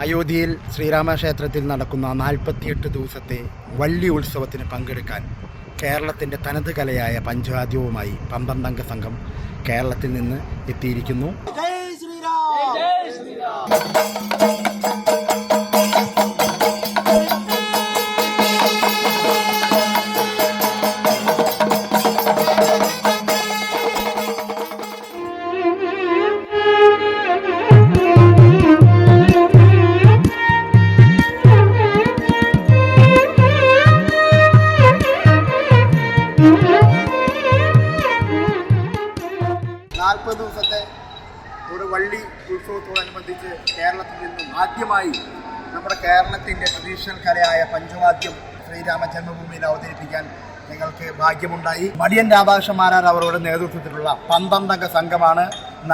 അയോധ്യയിൽ ശ്രീരാമക്ഷേത്രത്തിൽ നടക്കുന്ന നാൽപ്പത്തിയെട്ട് ദിവസത്തെ വള്ളി ഉത്സവത്തിന് പങ്കെടുക്കാൻ കേരളത്തിന്റെ തനത് കലയായ പഞ്ചവാദ്യവുമായി പന്ത്രണ്ടംഗ സംഘം കേരളത്തിൽ നിന്ന് എത്തിയിരിക്കുന്നു. നാൽപ്പത് ദിവസത്തെ ഒരു വള്ളി ഉത്സവത്തോടനുബന്ധിച്ച് കേരളത്തിൽ നിന്നും ആദ്യമായി നമ്മുടെ കേരളത്തിന്റെ ട്രഡീഷണൽ കലയായ പഞ്ചവാദ്യം ശ്രീരാമ ജന്മഭൂമിയിൽ അവതരിപ്പിക്കാൻ ഞങ്ങൾക്ക് ഭാഗ്യമുണ്ടായി. മടിയൻ രാധാകൃഷ്ണന്മാരാർ അവരുടെ നേതൃത്വത്തിലുള്ള പന്ത്രണ്ടംഗ സംഘമാണ്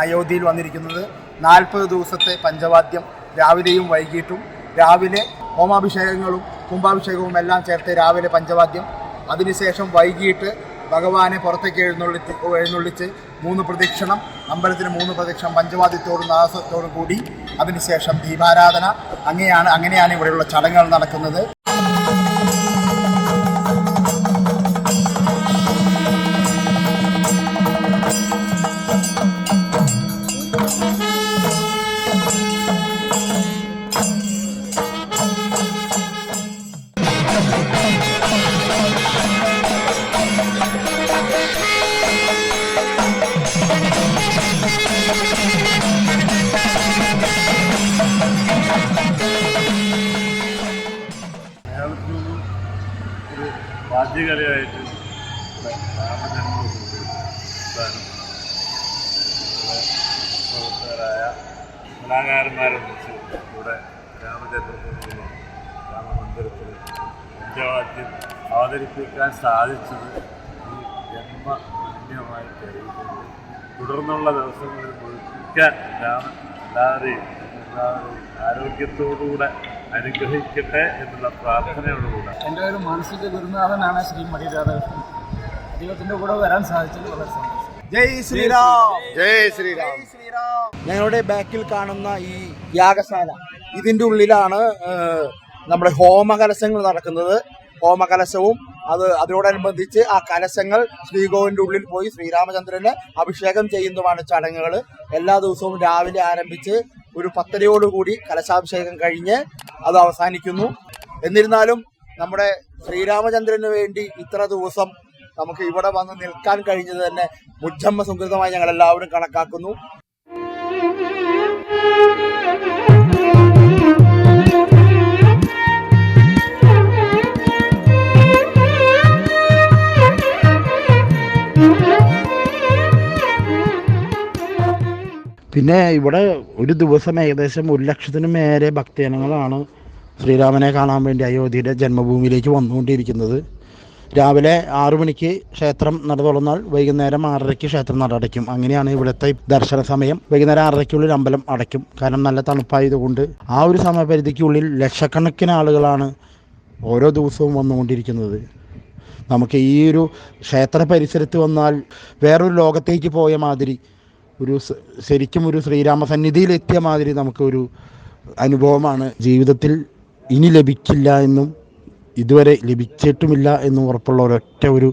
അയോധ്യയിൽ വന്നിരിക്കുന്നത്. നാൽപ്പത് ദിവസത്തെ പഞ്ചവാദ്യം രാവിലെയും വൈകിട്ടും രാവിലെ ഹോമാഭിഷേകങ്ങളും കുംഭാഭിഷേകവും എല്ലാം ചേർത്ത് രാവിലെ പഞ്ചവാദ്യം. അതിനുശേഷം വൈകിട്ട് ഭഗവാനെ പുറത്തേക്ക് എഴുന്നള്ളിച്ച് എഴുന്നള്ളിച്ച് മൂന്ന് പ്രദക്ഷിണം അമ്പലത്തിന് മൂന്ന് പ്രദക്ഷിണം പഞ്ചവാദ്യത്തോടും നാദത്തോടും കൂടി. അതിനുശേഷം ദീപാരാധന. അങ്ങനെയാണ് അങ്ങനെയാണ് ഇവിടെയുള്ള ചടങ്ങുകൾ നടക്കുന്നത്. ഇവിടെ രാമജന്മഭൂമി പ്രവർത്തകരായ കലാകാരന്മാരൊന്നിച്ച് ഇവിടെ രാമജന്മഭൂമിയിലെ രാമമന്ദിരത്തിൽ പഞ്ചവാദ്യം അവതരിപ്പിക്കാൻ സാധിച്ചത് ഈ ജന്മധന്യമായി കഴിയുന്നത് തുടർന്നുള്ള ദിവസങ്ങളിൽ മുഴുവൻ രാമൻ എല്ലാവരെയും എല്ലാവരെയും ആരോഗ്യത്തോടുകൂടെ അനുഗ്രഹിക്കട്ടെ എന്നുള്ള പ്രാർത്ഥനയോടുകൂടെ. എന്റെ ഒരു മാനസിക ഗുരുനാഥനാണ് ശ്രീ മണി രാധാകൃഷ്ണൻ അദ്ദേഹത്തിന്റെ കൂടെ വരാൻ സാധിച്ചത് വളരെ സന്തോഷം. ജയ് ശ്രീരാം. ജയ് ശ്രീരാം. ഞങ്ങളുടെ ബാക്കിൽ കാണുന്ന ഈ യാഗശാല ഇതിന്റെ ഉള്ളിലാണ് നമ്മുടെ ഹോമകലശങ്ങൾ നടക്കുന്നത്. ഹോമകലശവും അത് അതിനോടനുബന്ധിച്ച് ആ കലശങ്ങൾ ശ്രീകോവിന്റെ ഉള്ളിൽ പോയി ശ്രീരാമചന്ദ്രന് അഭിഷേകം ചെയ്യുന്നതുമാണ് ചടങ്ങുകൾ എല്ലാ ദിവസവും രാവിലെ ആരംഭിച്ച് ഒരു പത്തരയോടുകൂടി കലശാഭിഷേകം കഴിഞ്ഞ് അത് അവസാനിക്കുന്നു. എന്നിരുന്നാലും നമ്മുടെ ശ്രീരാമചന്ദ്രന് വേണ്ടി ഇത്ര ദിവസം നമുക്ക് ഇവിടെ വന്ന് നിൽക്കാൻ കഴിഞ്ഞത് തന്നെ മുജ്ജമ്മ സുഹൃതമായി ഞങ്ങൾ എല്ലാവരും കണക്കാക്കുന്നു. പിന്നെ ഇവിടെ ഒരു ദിവസം ഏകദേശം ഒരു ലക്ഷത്തിന് മേലെ ഭക്തജനങ്ങളാണ് ശ്രീരാമനെ കാണാൻ വേണ്ടി അയോധ്യയുടെ ജന്മഭൂമിയിലേക്ക് വന്നുകൊണ്ടിരിക്കുന്നത്. രാവിലെ ആറു മണിക്ക് ക്ഷേത്രം നട തുറന്നാൽ വൈകുന്നേരം ആറരയ്ക്ക് ക്ഷേത്രം നട അടയ്ക്കും അങ്ങനെയാണ് ഇവിടുത്തെ ദർശന സമയം. വൈകുന്നേരം ആറരയ്ക്കുള്ളിൽ അമ്പലം അടയ്ക്കും. കാരണം നല്ല തണുപ്പായതുകൊണ്ട് ആ ഒരു സമയപരിധിക്കുള്ളിൽ ലക്ഷക്കണക്കിന് ആളുകളാണ് ഓരോ ദിവസവും വന്നുകൊണ്ടിരിക്കുന്നത്. നമുക്ക് ഈ ഒരു ക്ഷേത്ര പരിസരത്ത് വന്നാൽ വേറൊരു ലോകത്തേക്ക് പോയ മാതിരി ഒരു ശരിക്കും ഒരു ശ്രീരാമ സന്നിധിയിൽ എത്തിയ മാതിരി നമുക്കൊരു അനുഭവമാണ്. ജീവിതത്തിൽ ഇനി ലഭിക്കില്ല എന്നും ഇതുവരെ ലഭിച്ചിട്ടുമില്ല എന്നും ഉറപ്പുള്ള ഒരൊറ്റ ഒരു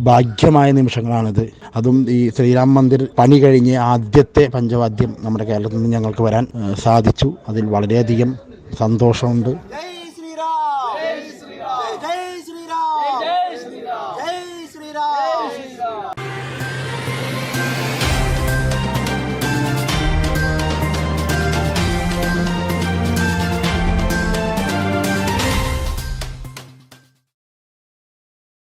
ഭാഗ്യമായ നിമിഷങ്ങളാണിത്. അതും ഈ ശ്രീരാം മന്ദിർ പണി കഴിഞ്ഞ് ആദ്യത്തെ പഞ്ചവാദ്യം നമ്മുടെ കേരളത്തിൽ നിന്ന് ഞങ്ങൾക്ക് വരാൻ സാധിച്ചു. അതിൽ വളരെയധികം സന്തോഷമുണ്ട്.